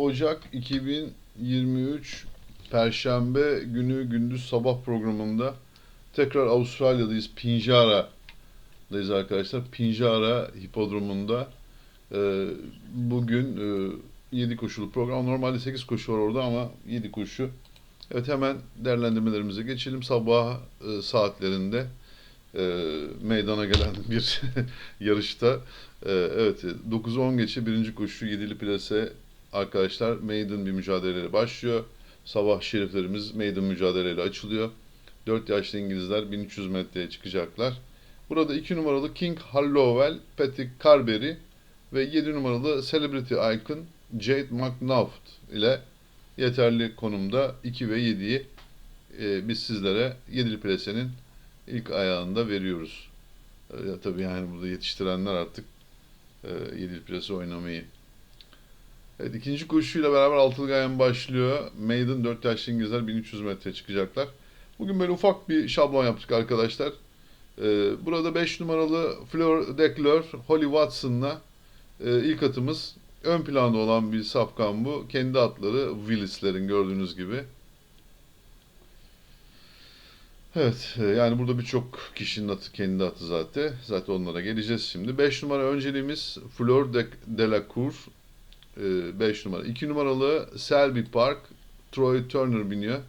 Ocak 2023 Perşembe günü gündüz sabah programında tekrar Avustralya'dayız. Pinjara'dayız arkadaşlar. Pinjara Hipodromu'nda e, bugün e, 7 koşulu program. Normalde 8 koşu var orada ama 7 koşu. Evet hemen değerlendirmelerimize geçelim. Sabah e, saatlerinde e, meydana gelen bir yarışta e, evet 9-10 geçe birinci koşu 7'li plase arkadaşlar maiden bir mücadeleyle başlıyor. Sabah şeriflerimiz maiden mücadeleyle açılıyor. 4 yaşlı İngilizler 1300 metreye çıkacaklar. Burada 2 numaralı King Hallowell, Patrick Carberry ve 7 numaralı Celebrity Icon Jade McNaught ile yeterli konumda 2 ve 7'yi e, biz sizlere 7'li plasenin ilk ayağında veriyoruz. E, tabii yani burada yetiştirenler artık e, 7'li plase oynamayı. Evet ikinci koşuyla beraber altılı gayen başlıyor. Maiden 4 yaşlı İngilizler 1300 metre çıkacaklar. Bugün böyle ufak bir şablon yaptık arkadaşlar. E, burada 5 numaralı Fleur Declare Holly Watson'la e, ilk atımız ön planda olan bir safkan bu. Kendi atları Willis'lerin gördüğünüz gibi. Evet, e, yani burada birçok kişinin atı kendi atı zaten. Zaten onlara geleceğiz şimdi. 5 numara önceliğimiz Fleur de, Delacour. 5 numara. 2 numaralı Selby Park. Troy Turner biniyor.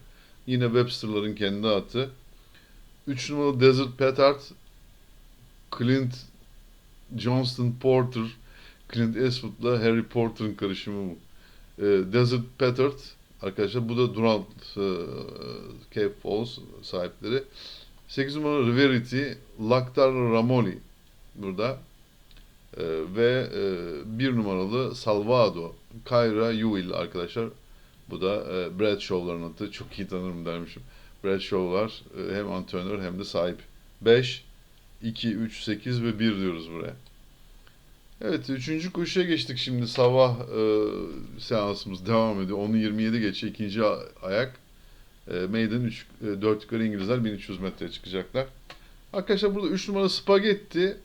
Yine Webster'ların kendi atı. 3 numaralı Desert Petard. Clint Johnston Porter. Clint Eastwood'la Harry Porter'ın karışımı bu. E, Desert Petard arkadaşlar bu da Durant e, Cape Falls sahipleri. 8 numaralı Riverity Laktar Ramoli burada. E, ve e, 1 numaralı Salvado Kyra Ewell arkadaşlar. Bu da e, Bradshaw'ların adı. Çok iyi tanırım dermişim. Bradshaw'lar e, hem antrenör hem de sahip. 5, 2, 3, 8 ve 1 diyoruz buraya. Evet, üçüncü koşuya geçtik şimdi. Sabah e, seansımız devam ediyor. 10'u 27 geçe ikinci ayak. E, Maiden 3, e, 4 yukarı İngilizler 1300 metreye çıkacaklar. Arkadaşlar burada 3 numara Spagetti.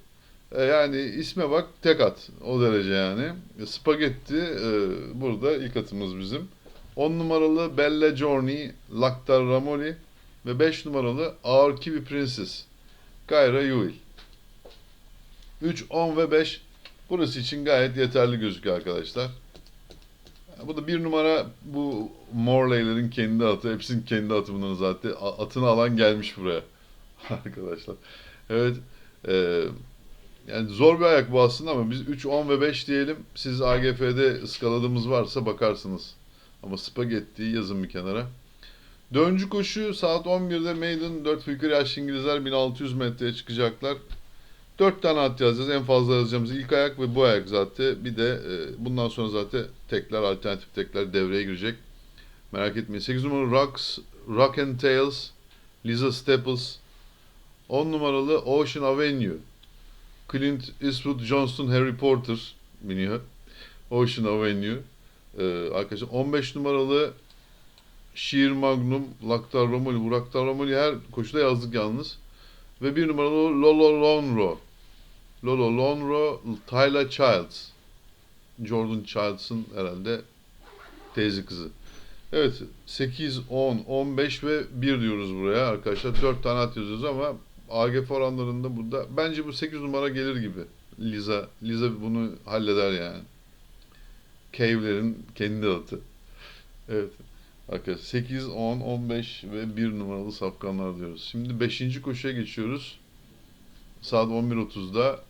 E, yani isme bak tek at. O derece yani. E, Spagetti e, burada ilk atımız bizim. 10 numaralı Bella Journey, Laktar Ramoli ve 5 numaralı Ağır Kiwi Princess, Gayra Ewell. 3, 10 ve 5 Burası için gayet yeterli gözüküyor arkadaşlar. Bu da bir numara bu Morley'lerin kendi atı. Hepsinin kendi atı bunların zaten. Atını alan gelmiş buraya. arkadaşlar. Evet. e, yani zor bir ayak bu aslında ama biz 3, 10 ve 5 diyelim. Siz AGF'de ıskaladığımız varsa bakarsınız. Ama spagettiyi yazın bir kenara. Döncü koşu saat 11'de Maiden 4 yukarı yaşlı İngilizler 1600 metreye çıkacaklar. Dört tane at yazacağız. En fazla yazacağımız ilk ayak ve bu ayak zaten. Bir de e, bundan sonra zaten tekler, alternatif tekler devreye girecek. Merak etmeyin. 8 numaralı Rocks, Rock and Tails, Lisa Staples. 10 numaralı Ocean Avenue. Clint Eastwood, Johnston, Harry Porter biniyor. Ocean Avenue. Ee, arkadaşlar 15 numaralı Sheer Magnum, Laktar Romoli. Bu Laktar Romoli her koşuda yazdık yalnız. Ve bir numaralı Lolo Lonro. Lolo Lonro, Tyler Childs. Jordan Childs'ın herhalde teyze kızı. Evet 8, 10, 15 ve 1 diyoruz buraya arkadaşlar. 4 tane at yazıyoruz ama AGF oranlarında burada bence bu 8 numara gelir gibi. Liza, Liza bunu halleder yani. Cave'lerin kendi atı. Evet. Arkadaşlar 8, 10, 15 ve 1 numaralı safkanlar diyoruz. Şimdi 5. koşuya geçiyoruz. Saat 11.30'da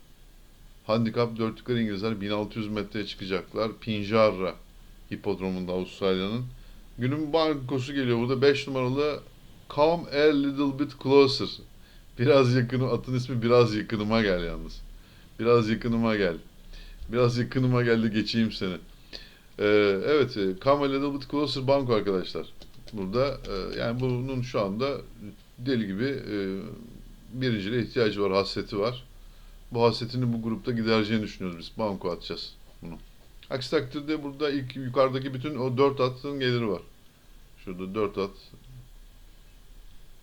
Handikap 4 yukarı İngilizler 1600 metreye çıkacaklar. Pinjarra hipodromunda Avustralya'nın. Günün bankosu geliyor burada 5 numaralı Come a little bit closer. Biraz yakınım, atın ismi biraz yakınıma gel yalnız. Biraz yakınıma gel. Biraz yakınıma geldi geçeyim seni. Ee, evet, Come a little closer banko arkadaşlar. Burada e, yani bunun şu anda deli gibi e, birinciliğe ihtiyacı var, hasreti var. Bu hasretini bu grupta gidereceğini düşünüyoruz biz. Banko atacağız bunu. Aksi takdirde burada ilk yukarıdaki bütün o dört atın geliri var. Şurada dört at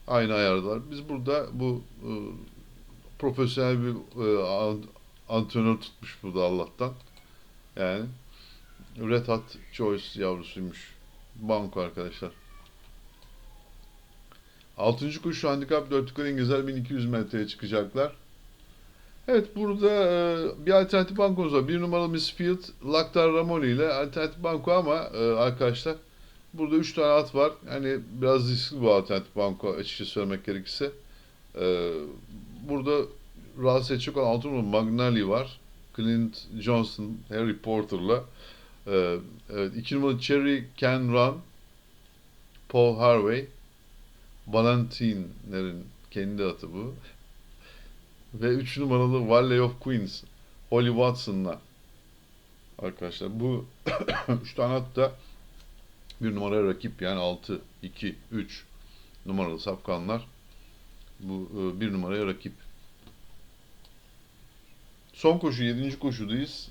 aynı ayardalar. Biz burada bu e, profesyonel bir e, an- antrenör tutmuş burada Allah'tan. Yani Red Hot Choice yavrusuymuş. Banko arkadaşlar. Altıncı koşu handikap dörtlükleri İngilizler 1200 metreye çıkacaklar. Evet burada e, bir alternatif bankomuz var. Bir numaralı Misfield Laktar Ramoni ile alternatif banko ama e, arkadaşlar burada 3 tane at var. Yani biraz riskli bu alternatif banko açıkça söylemek gerekirse. E, burada rahatsız edecek olan 6 numaralı Magnali var. Clint Johnson, Harry Porter'la. E, evet, 2 numaralı Cherry Can Run, Paul Harvey. Valentinler'in kendi atı bu. Ve 3 numaralı Valley of Queens, Holly Watson'la. Arkadaşlar bu 3 tane at da bir numaraya rakip yani 6, 2, 3 numaralı safkanlar. Bu e, bir numaraya rakip. Son koşu 7. koşudayız.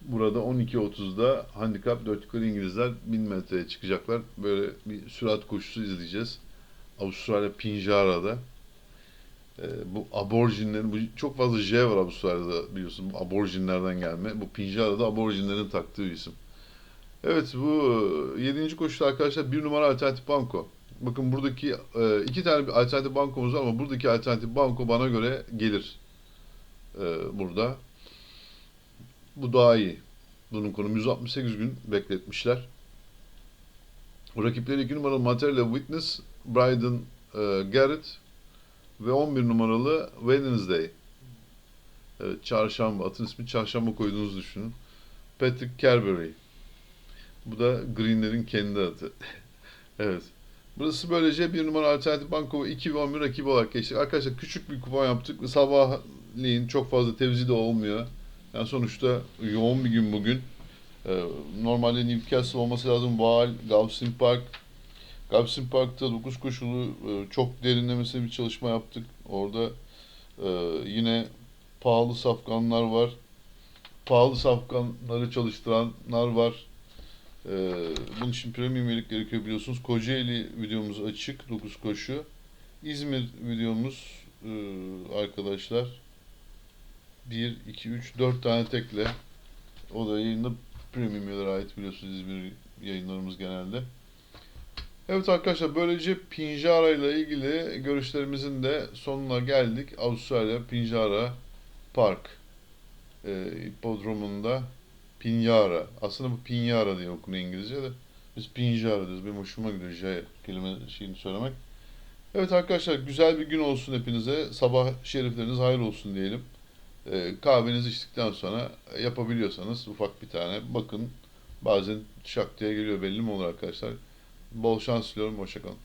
Burada 12.30'da handikap 4 yukarı İngilizler 1000 metreye çıkacaklar. Böyle bir sürat koşusu izleyeceğiz. Avustralya Pinjarra'da. Ee, bu aborjinlerin, bu çok fazla J var Avustralya'da biliyorsun. Bu aborjinlerden gelme. Bu Pinjarra'da aborjinlerin taktığı isim. Evet bu 7. koşuda arkadaşlar bir numara alternatif banko. Bakın buradaki e, iki tane bir alternatif bankomuz var ama buradaki alternatif banko bana göre gelir. Ee, burada. Bu daha iyi. Bunun konumu 168 gün bekletmişler. Rakipleri 2 numaralı Material Witness, Bryden e, Garrett ve 11 numaralı Wednesday. Evet, çarşamba. Atın ismi çarşamba koyduğunuzu düşünün. Patrick Carberry. Bu da Green'lerin kendi adı. evet. Burası böylece bir numara alternatif banko 2 ve 11 rakibi olarak geçtik. Arkadaşlar küçük bir kupon yaptık. Sabahleyin çok fazla tevzi de olmuyor. Yani sonuçta yoğun bir gün bugün. Ee, normalde Newcastle olması lazım. Vaal, Gavsin Park. Gavsin Park'ta 9 koşulu e, çok derinlemesine bir çalışma yaptık. Orada e, yine pahalı safkanlar var. Pahalı safkanları çalıştıranlar var. E, bunun için premium üyelik gerekiyor biliyorsunuz. Kocaeli videomuz açık. 9 koşu. İzmir videomuz e, arkadaşlar 1, 2, 3, 4 tane tekle. O da yayında premium üyelere ait biliyorsunuz İzmir yayınlarımız genelde. Evet arkadaşlar böylece Pinjara ile ilgili görüşlerimizin de sonuna geldik. Avustralya Pinjara Park e, hipodromunda Pinjara. Aslında bu Pinjara diye okunuyor İngilizce de. Biz Pinjara diyoruz. Benim hoşuma gidiyor J kelime şeyini söylemek. Evet arkadaşlar güzel bir gün olsun hepinize. Sabah şerifleriniz hayır olsun diyelim. E, kahvenizi içtikten sonra yapabiliyorsanız ufak bir tane bakın. Bazen şak diye geliyor belli mi olur arkadaşlar. Bol şans diliyorum. Hoşçakalın.